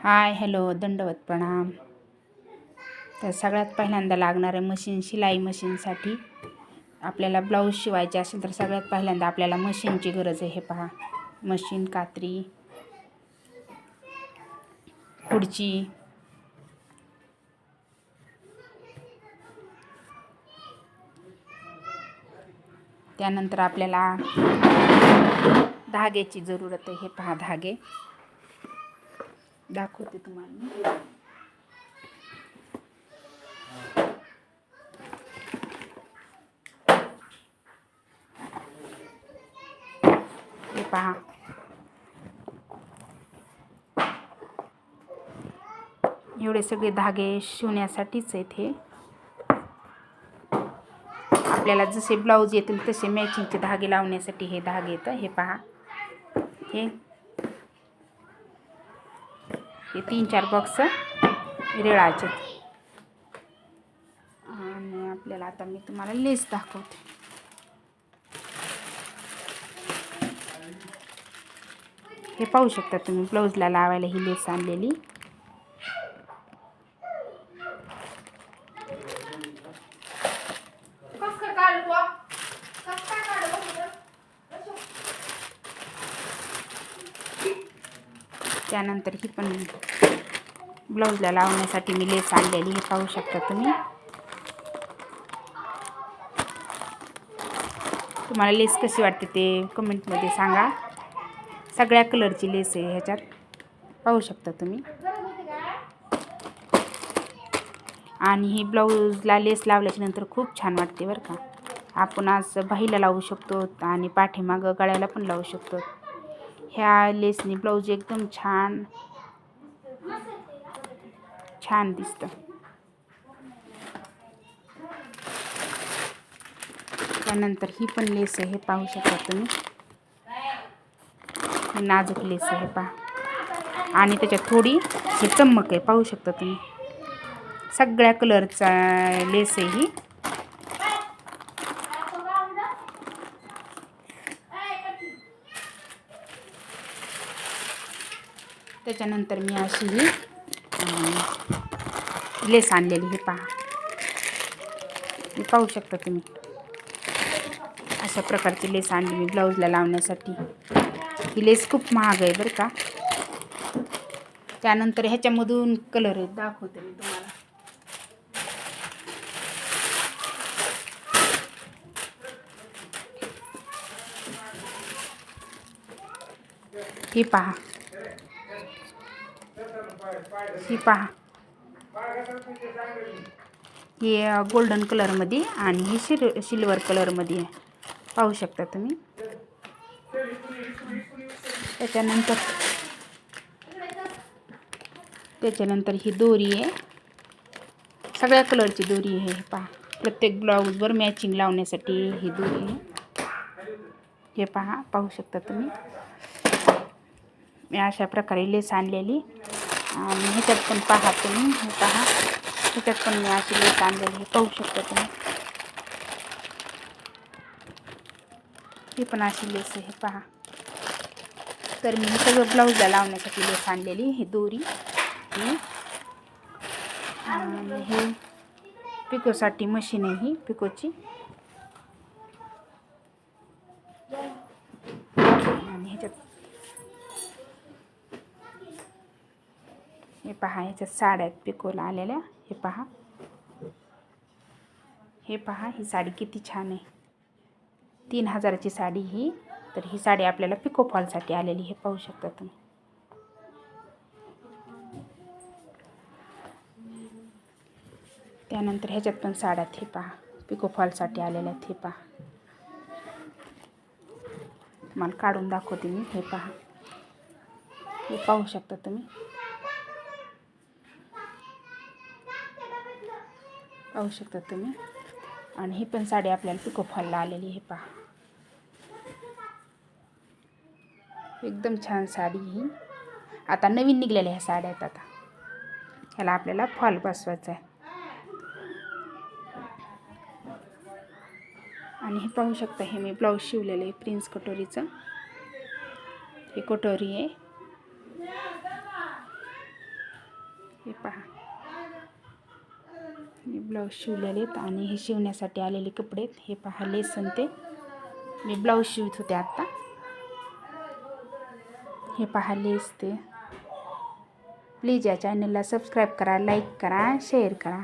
Hi hello दंडवत प्रणाम तर सगळ्यात पहिल्यांदा लागणारे मशीन शिलाई मशीनसाठी आपल्याला ब्लाऊज शिवायचे असेल तर सगळ्यात पहिल्यांदा आपल्याला मशीनची गरज आहे हे पहा. मशीन कात्री खुर्ची. त्यानंतर आपल्याला धाग्याची जरूरत आहे हे पहा धागे. दाखवते तुम्हाला. हे पहा. एवढे सगळे धागे शिवण्यासाठीच आहेत हे. आपल्याला जसे ब्लाऊज येतील तसे मॅचिंगचे धागे लावण्यासाठी हे धागे येतं हे पहा. हे हे तीन चार बॉक्स रेळाचे आणि आपल्याला आता मी तुम्हाला लेस दाखवते. हे पाहू शकता तुम्ही ब्लाऊजला लावायला ही लेस आणलेली. त्यानंतर ही पण ब्लाऊजला लावण्यासाठी मी लेस आणलेली हे पाहू शकता तुम्ही. तुम्हाला लेस कशी वाटते ते कमेंटमध्ये सांगा. सगळ्या कलरची लेस आहे ह्याच्यात. पाहू शकता तुम्ही. आणि ही ब्लाऊजला लेस लावल्याच्यानंतर खूप छान वाटते बरं का. आपण आज बाहीला लावू शकतो आणि पाठीमागं गळ्याला पण लावू शकतो. ह्या लेसनी ब्लाऊज एकदम छान. छान दिसतं. त्यानंतर ही पण लेस आहे हे पाहू शकता तुम्ही. नाजूक लेस आहे पहा. आणि त्याच्यात थोडी ही चमक आहे पाहू शकता तुम्ही. सगळ्या कलरचा लेस आहे ही. त्याच्यानंतर मी अशी ही लेस आणलेली हे पहा. पाहू शकता तुम्ही. अशा प्रकारची लेस आणली मी ब्लाऊजला लावण्यासाठी. ही लेस खूप महाग आहे बरं का. त्यानंतर ह्याच्यामधून कलर आहेत दाखवते मी तुम्हाला. ही पहा. ही पहा. ही गोल्डन कलरमध्ये आणि ही शिर सिल्वर कलरमध्ये आहे. पाहू शकता तुम्ही. त्याच्यानंतर त्याच्यानंतर ही दोरी आहे. सगळ्या कलरची दोरी आहे हे पहा. प्रत्येक ब्लाऊजवर मॅचिंग लावण्यासाठी ही दोरी आहे. हे पहा पाहू शकता तुम्ही. मी अशा प्रकारे लेस आणलेली. आणि ह्याच्यात पण पहा तुम्ही हे पहा. ह्याच्यात पण मी अशी लेस आणलेली हे पाहू शकता तुम्ही. ही पण अशी लेस आहे पहा. तर मी हे सगळं ब्लाऊजला लावण्यासाठी लेस आणलेली ही दोरी. आणि हे पिकोसाठी मशीन आहे ही पिकोची. आणि ह्याच्यात हे पहा ह्याच्यात साड्या आहेत पिकोला आलेल्या हे पहा. हे पहा ही साडी किती छान आहे. तीन हजाराची साडी ही तर ही साडी आपल्याला पिको फॉलसाठी आलेली हे पाहू शकता तुम्ही. त्यानंतर ह्याच्यात पण साड्या आहेत हे पहा. पिको फॉलसाठी आलेल्या आहेत हे पहा. मला काढून दाखवते मी हे पहा. हे पाहू शकता तुम्ही. पाहू शकता तुम्ही आणि ही पण साडी आपल्याला पिको फॉलला आलेली हे पहा. एकदम छान साडी ही. आता नवीन निघलेल्या ह्या साड्या आहेत आता. ह्याला आपल्याला फॉल बसवायचा आहे आणि हे पाहू शकता हे मी ब्लाऊज शिवलेलं आहे प्रिन्स कटोरीचं. ही कटोरी आहे. हे पहा. मी ब्लाऊज शिवलेले आहेत आणि हे शिवण्यासाठी आलेले कपडे आहेत. हे पहा लेसन ते. मी ब्लाऊज शिवत होते आत्ता. हे पहा लेस ते. प्लीज या चॅनलला सबस्क्राईब करा लाईक करा शेअर करा.